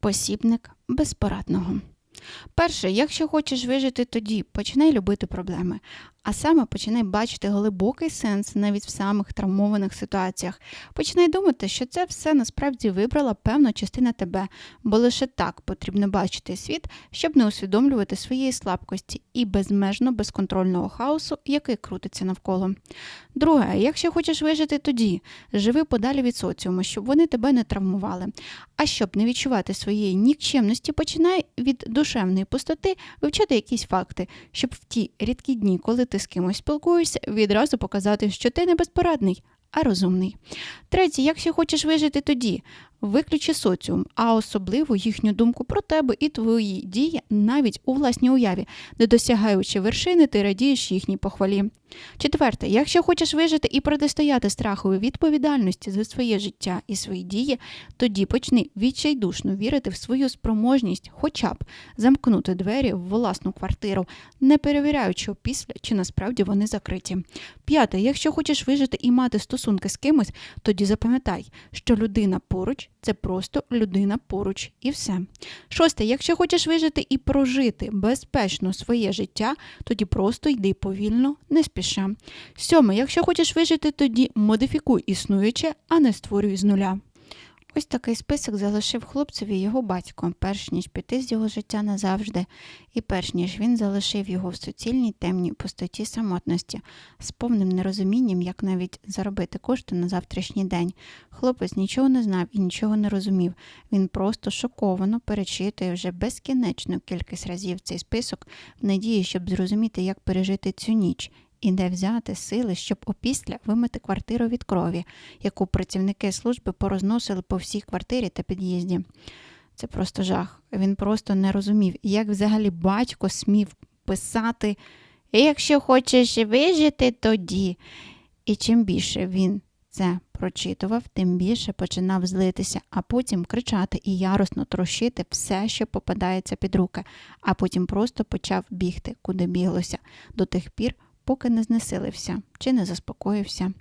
Посібник безпорадного. Перше, якщо хочеш вижити тоді, починай любити проблеми. А саме починай бачити глибокий сенс навіть в самих травмованих ситуаціях. Починай думати, що це все насправді вибрала певна частина тебе, бо лише так потрібно бачити світ, щоб не усвідомлювати своєї слабкості і безмежно безконтрольного хаосу, який крутиться навколо. Друге, якщо хочеш вижити тоді, живи подалі від соціуму, щоб вони тебе не травмували. А щоб не відчувати своєї нікчемності, починай від душевної пустоти вивчати якісь факти, щоб в ті рідкі дні, коли ти з кимось спілкуєшся, відразу показати, що ти не безпорадний, а розумний. Третє, якщо хочеш вижити тоді, виключи соціум, а особливо їхню думку про тебе і твої дії навіть у власній уяві, не досягаючи вершини, ти радієш їхній похвалі. Четверте, якщо хочеш вижити і протистояти страхові відповідальності за своє життя і свої дії, тоді почни відчайдушно вірити в свою спроможність, хоча б замкнути двері в власну квартиру, не перевіряючи опісля, чи насправді вони закриті. П'яте, якщо хочеш вижити і мати стосунки з кимось, тоді запам'ятай, що людина поруч це просто людина поруч і все. Шосте, якщо хочеш вижити і прожити безпечно своє життя, тоді просто йди повільно, не спіша. Сьоме, якщо хочеш вижити, тоді модифікуй існуюче, а не створюй з нуля. Ось такий список залишив хлопцеві його батько, перш ніж піти з його життя назавжди, і перш ніж він залишив його в суцільній темній пустоті самотності, з повним нерозумінням, як навіть заробити кошти на завтрашній день. Хлопець нічого не знав і нічого не розумів. Він просто шоковано перечитує вже безкінечну кількість разів цей список в надії, щоб зрозуміти, як пережити цю ніч. І де взяти сили, щоб опісля вимити квартиру від крові, яку працівники служби порозносили по всій квартирі та під'їзді. Це просто жах. Він просто не розумів, як взагалі батько смів писати Якщо хочеш вижити, тоді. І чим більше він це прочитував, тим більше починав злитися, а потім кричати і яростно трощити все, що попадається під руки, а потім просто почав бігти, куди біглося, до тих пір, поки не знесилився чи не заспокоївся.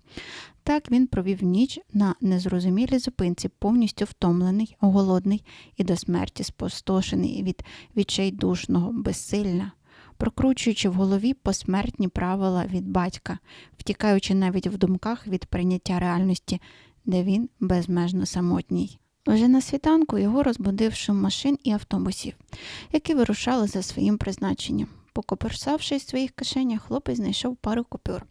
Так він провів ніч на незрозумілій зупинці, повністю втомлений, голодний і до смерті спустошений від відчайдушного безсилля, прокручуючи в голові посмертні правила від батька, втікаючи навіть в думках від прийняття реальності, де він безмежно самотній. Вже на світанку його розбудив шум машин і автобусів, які вирушали за своїм призначенням. Покоперсавшись в своїх кишенях, хлопець знайшов пару купюр,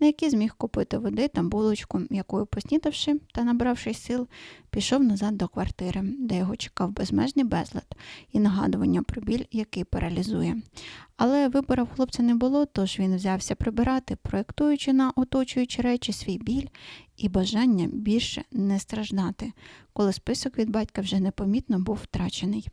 на які зміг купити води та булочку, якою поснідавши та набравшись сил, пішов назад до квартири, де його чекав безмежний безлад і нагадування про біль, який паралізує. Але вибору в хлопця не було, тож він взявся прибирати, проєктуючи на оточуючі речі свій біль і бажання більше не страждати, коли список від батька вже непомітно був втрачений.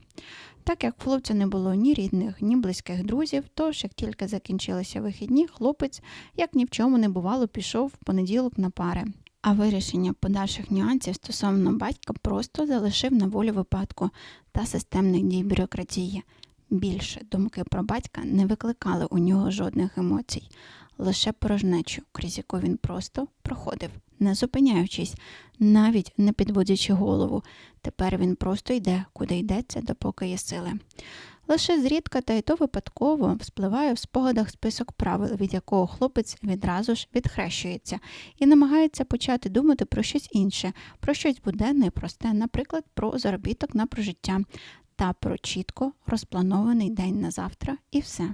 Так як хлопця не було ні рідних, ні близьких друзів, тож як тільки закінчилися вихідні, хлопець, як ні в чому не бувало, пішов в понеділок на пари. А вирішення подальших нюансів стосовно батька просто залишив на волю випадку та системних дій бюрократії. Більше думки про батька не викликали у нього жодних емоцій, лише порожнечу, крізь яку він просто проходив, не зупиняючись, навіть не підводячи голову. Тепер він просто йде, куди йдеться, допоки є сили. Лише зрідка та й то випадково вспливає в спогадах список правил, від якого хлопець відразу ж відхрещується, і намагається почати думати про щось інше, про щось буденне і просте, наприклад, про заробіток на прожиття та про чітко розпланований день на завтра, і все.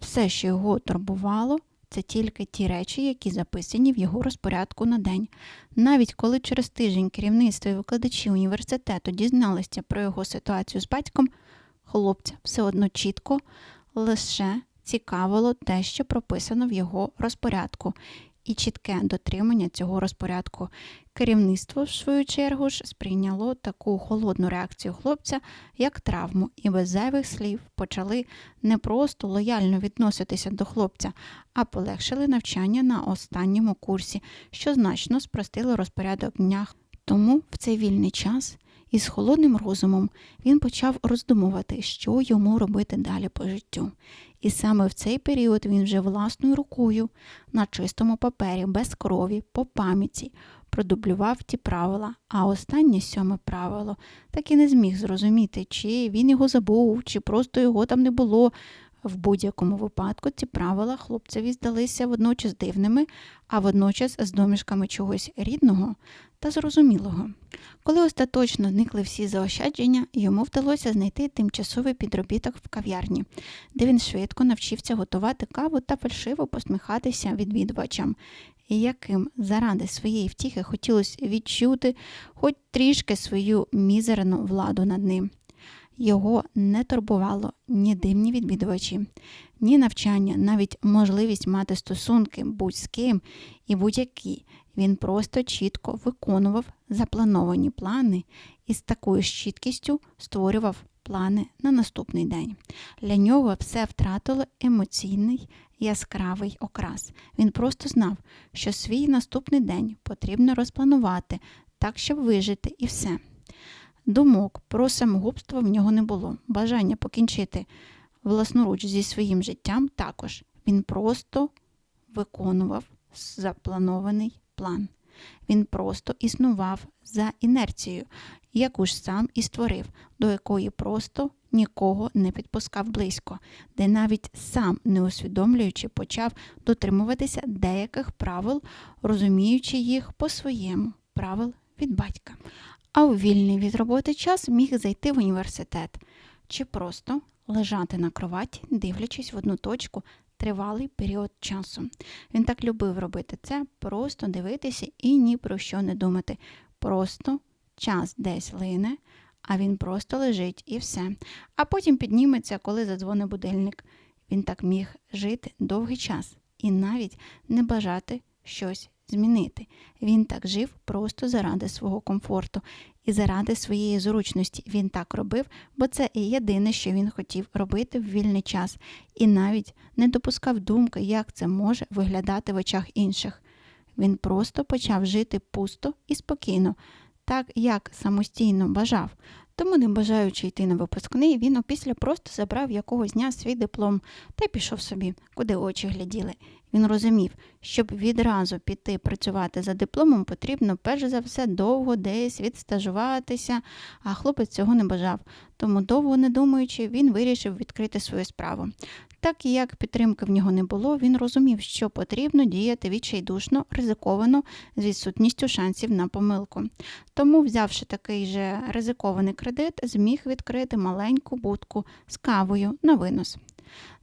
Все, що його турбувало, це тільки ті речі, які записані в його розпорядку на день. Навіть коли через тиждень керівництво і викладачі університету дізналися про його ситуацію з батьком, хлопця все одно чітко лише цікавило те, що прописано в його розпорядку, і чітке дотримання цього розпорядку. Керівництво, в свою чергу, ж сприйняло таку холодну реакцію хлопця як травму, і без зайвих слів почали не просто лояльно відноситися до хлопця, а полегшили навчання на останньому курсі, що значно спростило розпорядок дня. Тому в цей вільний час із холодним розумом він почав роздумувати, що йому робити далі по життю. І саме в цей період він вже власною рукою на чистому папері, без крові, по пам'яті, продублював ті правила, а останнє сьоме правило так і не зміг зрозуміти, чи він його забув, чи просто його там не було. В будь-якому випадку ці правила хлопцеві здалися водночас дивними, а водночас з домішками чогось рідного та зрозумілого. Коли остаточно зникли всі заощадження, йому вдалося знайти тимчасовий підробіток в кав'ярні, де він швидко навчився готувати каву та фальшиво посміхатися відвідувачам, яким заради своєї втіхи хотілося відчути хоч трішки свою мізерну владу над ним. Його не турбувало ні дивні відвідувачі, ні навчання, навіть можливість мати стосунки будь з ким і будь-які. Він просто чітко виконував заплановані плани і з такою ж чіткістю створював плани на наступний день. Для нього все втратило емоційний яскравий окрас. Він просто знав, що свій наступний день потрібно розпланувати так, щоб вижити, і все. Думок про самогубство в нього не було. Бажання покінчити власноруч зі своїм життям також. Він просто виконував запланований план. Він просто існував за інерцією, яку ж сам і створив, до якої просто нікого не підпускав близько, де навіть сам, не усвідомлюючи, почав дотримуватися деяких правил, розуміючи їх по-своєму правил від батька. А у вільний від роботи час міг зайти в університет чи просто лежати на кроваті, дивлячись в одну точку тривалий період часу. Він так любив робити це, просто дивитися і ні про що не думати. Просто час десь лине, а він просто лежить і все. А потім підніметься, коли задзвонить будильник. Він так міг жити довгий час і навіть не бажати щось змінити. Він так жив просто заради свого комфорту і заради своєї зручності. Він так робив, бо це і єдине, що він хотів робити в вільний час, і навіть не допускав думки, як це може виглядати в очах інших. Він просто почав жити пусто і спокійно, так як самостійно бажав. Тому, не бажаючи йти на випускний, він опісля просто забрав якогось дня свій диплом та й пішов собі, куди очі гляділи. Він розумів, щоб відразу піти працювати за дипломом, потрібно перш за все довго десь відстажуватися, а хлопець цього не бажав. Тому, довго не думаючи, він вирішив відкрити свою справу. Так як підтримки в нього не було, він розумів, що потрібно діяти відчайдушно, ризиковано з відсутністю шансів на помилку. Тому, взявши такий же ризикований кредит, зміг відкрити маленьку будку з кавою на винос.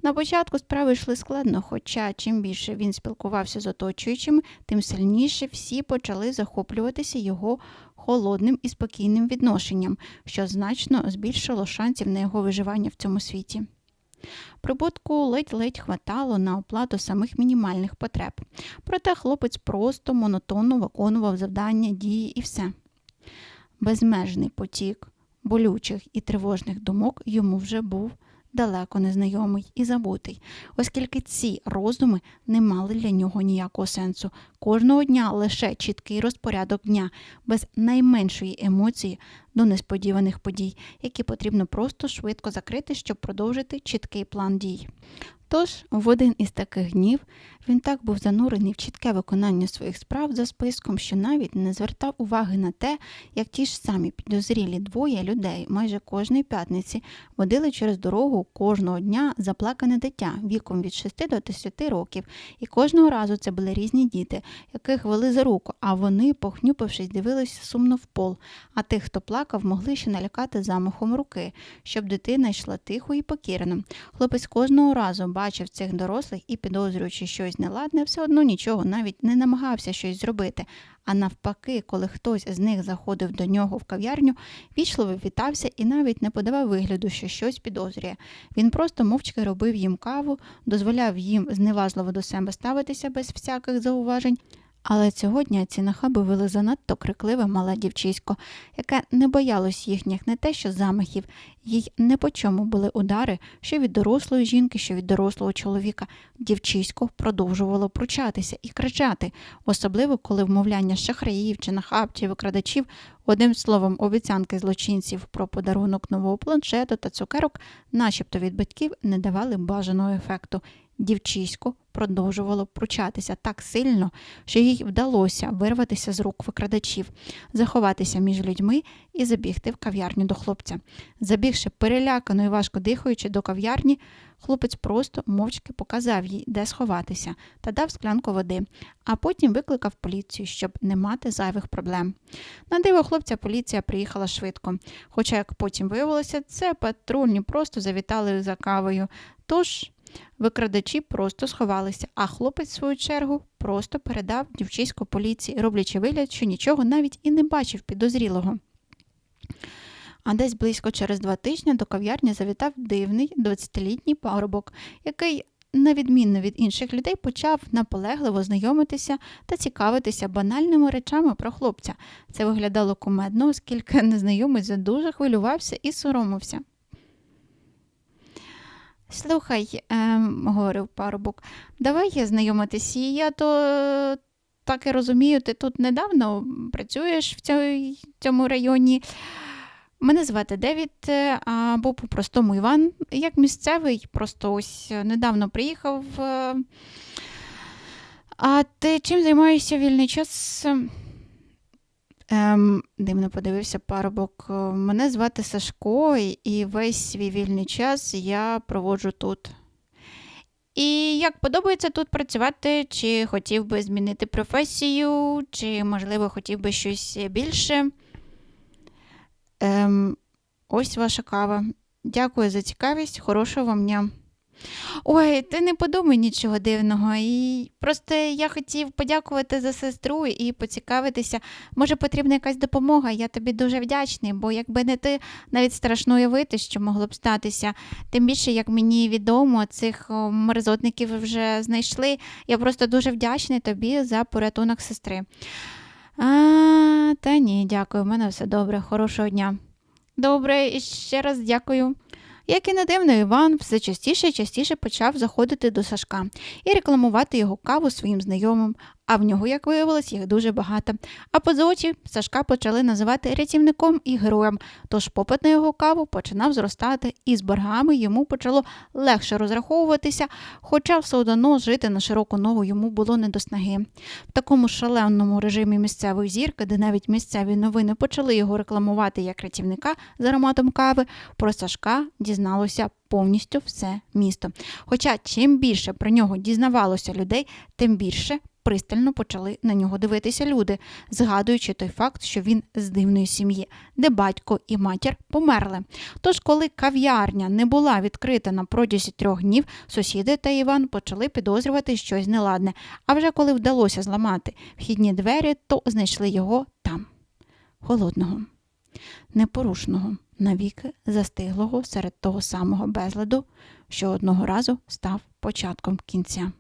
На початку справи йшли складно, хоча чим більше він спілкувався з оточуючими, тим сильніше всі почали захоплюватися його холодним і спокійним відношенням, що значно збільшило шансів на його виживання в цьому світі. Прибутку ледь-ледь хватало на оплату самих мінімальних потреб, проте хлопець просто монотонно виконував завдання, дії і все. Безмежний потік болючих і тривожних думок йому вже був далеко незнайомий і забутий, оскільки ці роздуми не мали для нього ніякого сенсу. Кожного дня лише чіткий розпорядок дня, без найменшої емоції до несподіваних подій, які потрібно просто швидко закрити, щоб продовжити чіткий план дій. Тож, в один із таких днів він так був занурений в чітке виконання своїх справ за списком, що навіть не звертав уваги на те, як ті ж самі підозрілі двоє людей майже кожної п'ятниці водили через дорогу кожного дня заплакане дитя віком від 6 до 10 років, і кожного разу це були різні діти, яких вели за руку, а вони, похнюпившись, дивилися сумно в пол, а тих, хто плакав, могли ще налякати замахом руки, щоб дитина йшла тихо і покірно. Хлопець кожного разу бачив цих дорослих і, підозрюючи щось неладне, все одно нічого навіть не намагався щось зробити. А навпаки, коли хтось з них заходив до нього в кав'ярню, вічливо вітався і навіть не подавав вигляду, що щось підозрює. Він просто мовчки робив їм каву, дозволяв їм зневажливо до себе ставитися без всяких зауважень. Але цього дня ці нахаби вели занадто крикливе мале дівчисько, яке не боялось їхніх не те, що замахів, їй не по чому були удари, що від дорослої жінки, що від дорослого чоловіка. Дівчисько продовжувало пручатися і кричати, особливо коли вмовляння шахраїв чи нахаб, чи викрадачів, одним словом, обіцянки злочинців про подарунок нового планшету та цукерок, начебто від батьків, не давали бажаного ефекту. Дівчисько продовжувало пручатися так сильно, що їй вдалося вирватися з рук викрадачів, заховатися між людьми і забігти в кав'ярню до хлопця. Забігши перелякано і важко дихаючи до кав'ярні, хлопець просто мовчки показав їй, де сховатися, та дав склянку води, а потім викликав поліцію, щоб не мати зайвих проблем. На диво хлопця поліція приїхала швидко, хоча, як потім виявилося, це патрульні просто завітали за кавою. Тож викрадачі просто сховалися, а хлопець, в свою чергу, просто передав дівчиську поліції, роблячи вигляд, що нічого навіть і не бачив підозрілого. А десь близько через два тижні до кав'ярні завітав дивний 20-літній парубок, який, на відміну від інших людей, почав наполегливо знайомитися та цікавитися банальними речами про хлопця. Це виглядало кумедно, оскільки незнайомець дуже хвилювався і соромився. Слухай, ем, говорив парубок, давай знайомитися. Я то так і розумію, ти тут недавно працюєш в цьому районі. Мене звати Девід, е, або по-простому Іван. Як місцевий, просто ось недавно приїхав. е. А ти чим займаєшся вільний час? Ем, дивно подивився парубок. «Е, Мене звати Сашко, і весь свій вільний час я проводжу тут. І як подобається тут працювати, чи хотів би змінити професію, чи, можливо, хотів би щось більше? Ем, ось ваша кава. Дякую за цікавість, хорошого вам дня. Ой, ти не подумай нічого дивного. І просто я хотів подякувати за сестру і поцікавитися. Може, потрібна якась допомога. Я тобі дуже вдячний, бо якби не ти, навіть страшно уявити, що могло б статися. Тим більше, як мені відомо, цих мерзотників вже знайшли. Я просто дуже вдячний тобі за порятунок сестри. А, та ні, дякую, в мене все добре, хорошого дня. Добре, і ще раз дякую. Як і не дивно, Іван все частіше і частіше почав заходити до Сашка і рекламувати його каву своїм знайомим, а в нього, як виявилось, їх дуже багато. А позочі Сашка почали називати рятівником і героєм, тож попит на його каву починав зростати, і з боргами йому почало легше розраховуватися, хоча все одно жити на широку ногу йому було не до снаги. В такому шаленому режимі місцевої зірки, де навіть місцеві новини почали його рекламувати як рятівника з ароматом кави, про Сашка дізналося повністю все місто. Хоча чим більше про нього дізнавалося людей, тим більше пристально почали на нього дивитися люди, згадуючи той факт, що він з дивної сім'ї, де батько і матір померли. Тож, коли кав'ярня не була відкрита на протязі трьох днів, сусіди та Іван почали підозрювати щось неладне. А вже коли вдалося зламати вхідні двері, то знайшли його там, холодного, непорушного, навіки застиглого серед того самого безладу, що одного разу став початком кінця.